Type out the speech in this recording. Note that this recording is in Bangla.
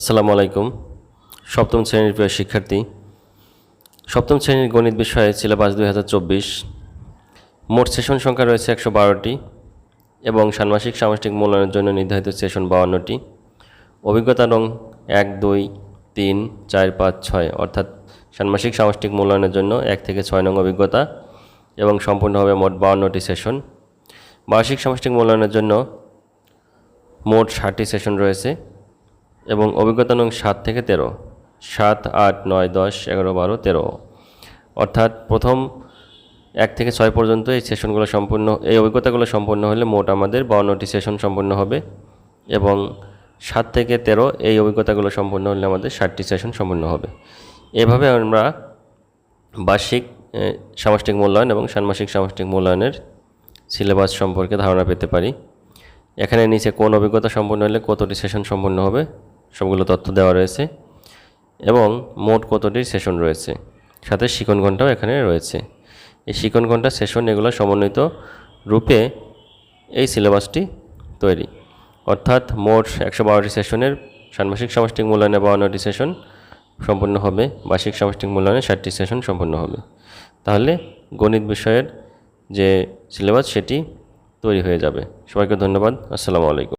আসসালামু আলাইকুম। সপ্তম শ্রেণির প্রিয় শিক্ষার্থী, সপ্তম শ্রেণির গণিত বিষয়ে সিলেবাস দুই হাজার চব্বিশ, মোট সেশন সংখ্যা রয়েছে একশো বারোটি এবং ষান্মাসিক সামষ্টিক মূল্যায়নের জন্য নির্ধারিত সেশন বাউান্নটি। অভিজ্ঞতা রং এক, দুই, তিন, চার, পাঁচ, ছয়, অর্থাৎ ষান্মাসিক সামষ্টিক মূল্যায়নের জন্য এক থেকে ছয় নং অভিজ্ঞতা এবং সম্পূর্ণ হবে মোট বাউান্নটি সেশন। বার্ষিক সামষ্টিক মূল্যায়নের জন্য মোট ষাটটি সেশন রয়েছে। এবং অভিজ্ঞতা নং সাত থেকে তেরো। সাত, আট, নয়, দশ, এগারো, বারো, তেরো। অর্থাৎ প্রথম এক থেকে ছয় পর্যন্ত এই সেশনগুলো সম্পূর্ণ, এই অভিজ্ঞতাগুলো সম্পূর্ণ হলে মোট আমাদের বাউন্নটি সেশন সম্পূর্ণ হবে এবং সাত থেকে তেরো এই অভিজ্ঞতাগুলো সম্পূর্ণ হলে আমাদের ষাটটি সেশন সম্পূর্ণ হবে। এভাবে আমরা বার্ষিক সামষ্টিক মূল্যায়ন এবং ষান্মাসিক সামষ্টিক মূল্যায়নের সিলেবাস সম্পর্কে ধারণা পেতে পারি। এখানে নিচে কোন অভিজ্ঞতা সম্পূর্ণ হলে কতটি সেশন সম্পূর্ণ হবে সবগুলো তথ্য দেওয়া রয়েছে এবং মোট কতটি সেশন রয়েছে, সাথে শিকন ঘন্টাও এখানে রয়েছে। এই শিকন ঘণ্টা সেশন এগুলো সমন্বিত রূপে এই সিলেবাসটি তৈরি। অর্থাৎ মোট একশো বারোটি সেশনের ষান্মাসিক সামষ্টিক মূল্যায়নে বাউন্নটি সেশন সম্পূর্ণ হবে, বার্ষিক সামষ্টিক মূল্যায়নে ষাটটি সেশন সম্পূর্ণ হবে। তাহলে গণিত বিষয়ের যে সিলেবাস সেটি তৈরি হয়ে যাবে। সবাইকে ধন্যবাদ। আসসালামু আলাইকুম।